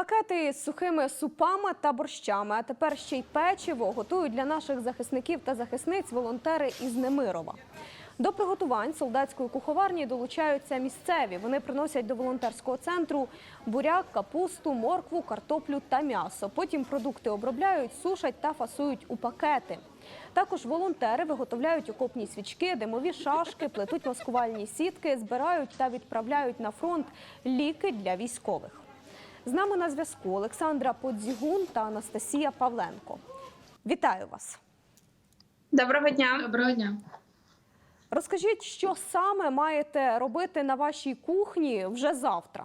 Пакети з сухими супами та борщами, а тепер ще й печиво готують для наших захисників та захисниць волонтери із Немирова. До приготувань солдатської куховарні долучаються місцеві. Вони приносять до волонтерського центру буряк, капусту, моркву, картоплю та м'ясо. Потім продукти обробляють, сушать та фасують у пакети. Також волонтери виготовляють окопні свічки, димові шашки, плетуть маскувальні сітки, збирають та відправляють на фронт ліки для військових. З нами на зв'язку Олександра Подзігун та Анастасія Павленко. Вітаю вас! Доброго дня. Доброго дня. Розкажіть, що саме маєте робити на вашій кухні вже завтра?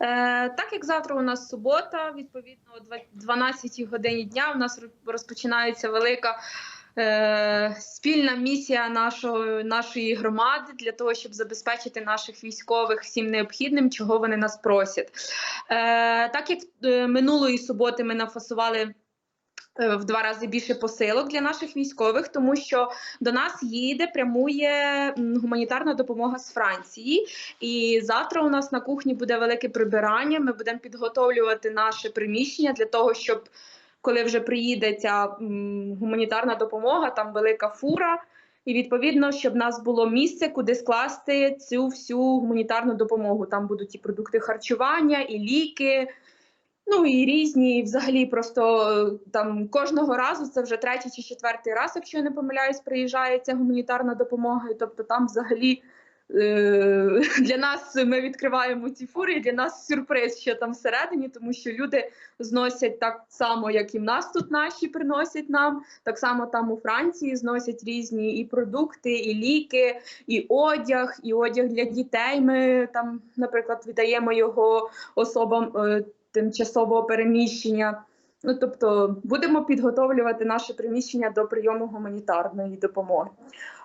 Е, так як завтра у нас субота, відповідно о 12 годині дня у нас розпочинається велика е, спільна місія нашої, нашої громади для того, щоб забезпечити наших військових всім необхідним, чого вони нас просять. Е, так як е, минулої суботи ми нафасували. е, В два рази більше посилок для наших військових, тому що до нас їде, прямує гуманітарна допомога з Франції. І завтра у нас на кухні буде велике прибирання. Ми будемо підготовлювати наше приміщення для того, щоб коли вже приїде ця гуманітарна допомога, там велика фура. І відповідно, щоб в нас було місце, куди скласти цю всю гуманітарну допомогу. Там будуть і продукти харчування, і ліки. Ну і різні, і взагалі, просто е, там кожного разу це вже третій чи четвертий раз, якщо я не помиляюсь, приїжджає ця гуманітарна допомога. І тобто там взагалі для нас ми відкриваємо ці фури, і для нас сюрприз, що там всередині, тому що люди зносять так само, як і в нас тут наші приносять нам. Так само там у Франції зносять різні і продукти, і ліки, і одяг, і одяг для дітей. Ми там, наприклад, віддаємо його особам. е, тимчасового переміщення. Ну тобто будемо підготовлювати наше приміщення до прийому гуманітарної допомоги.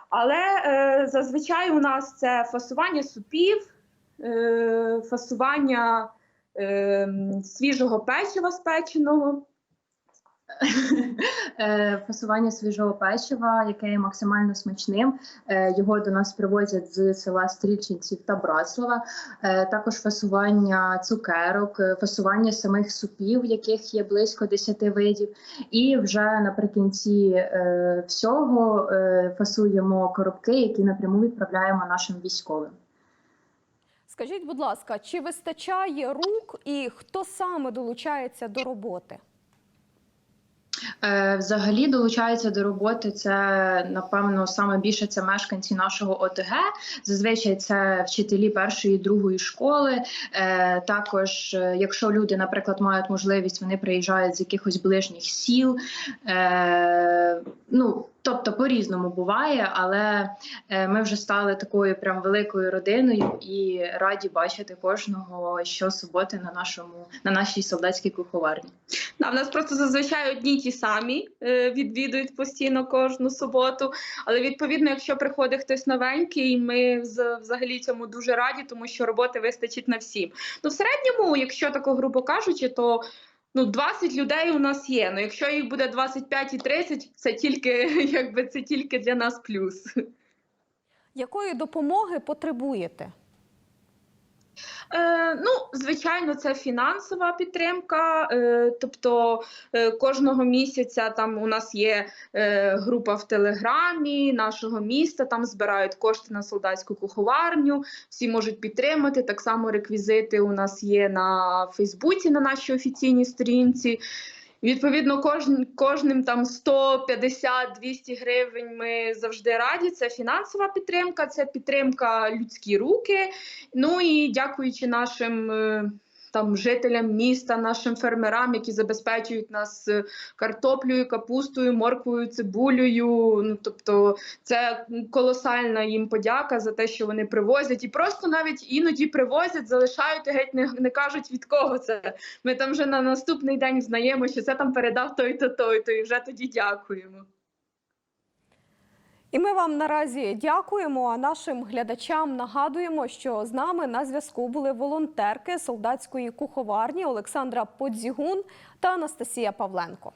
Але е, зазвичай у нас це фасування супів, е, фасування е, свіжого печива спеченого. Е, Фасування свіжого печива, яке є максимально смачним. Е, Його до нас привозять з села Стрільчинців та Братслава. Е, Також фасування цукерок, фасування самих супів, яких є близько 10 видів. І вже наприкінці всього фасуємо коробки, які напряму відправляємо нашим військовим. Скажіть, будь ласка, чи вистачає рук і хто саме долучається до роботи? Е, Взагалі долучаються до роботи. Це напевно саме більше це мешканці нашого ОТГ. Зазвичай це вчителі першої і другої школи. Е, Також, е, якщо люди, наприклад, мають можливість, вони приїжджають з якихось ближніх сіл. Ну тобто по-різному буває, але е, ми вже стали такою прям великою родиною і раді бачити кожного щосуботи на нашому на нашій солдатській куховарні. Да, в нас просто зазвичай одні ті самі е, відвідують постійно кожну суботу. Але відповідно, якщо приходить хтось новенький, ми взагалі цьому дуже раді, тому що роботи вистачить на всім. Ну, в середньому, якщо тако грубо кажучи, то ну 20 людей у нас є. Ну, якщо їх буде 25 і 30, це тільки якби це тільки для нас плюс. Якої допомоги потребуєте? Е, ну, звичайно, це фінансова підтримка. Е, тобто е, кожного місяця там у нас є е, група в телеграмі нашого міста. Там збирають кошти на солдатську куховарню. Всі можуть підтримати. Так само реквізити у нас є на Фейсбуці на нашій офіційній сторінці. Відповідно, кожен, кожним там 150-200 гривень ми завжди раді. Це фінансова підтримка, це підтримка людські руки. Ну і дякуючи нашим е, там жителям міста, нашим фермерам, які забезпечують нас е, картоплею, капустою, морквою, цибулею. Ну тобто, це колосальна їм подяка за те, що вони привозять, і просто навіть іноді привозять, залишають і геть не, не кажуть від кого це. Ми там вже на наступний день знаємо, що це там передав той-то, той-то, і вже тоді дякуємо. І ми вам наразі дякуємо. А нашим глядачам нагадуємо, що з нами на зв'язку були волонтерки солдатської куховарні Олександра Подзігун та Анастасія Павленко.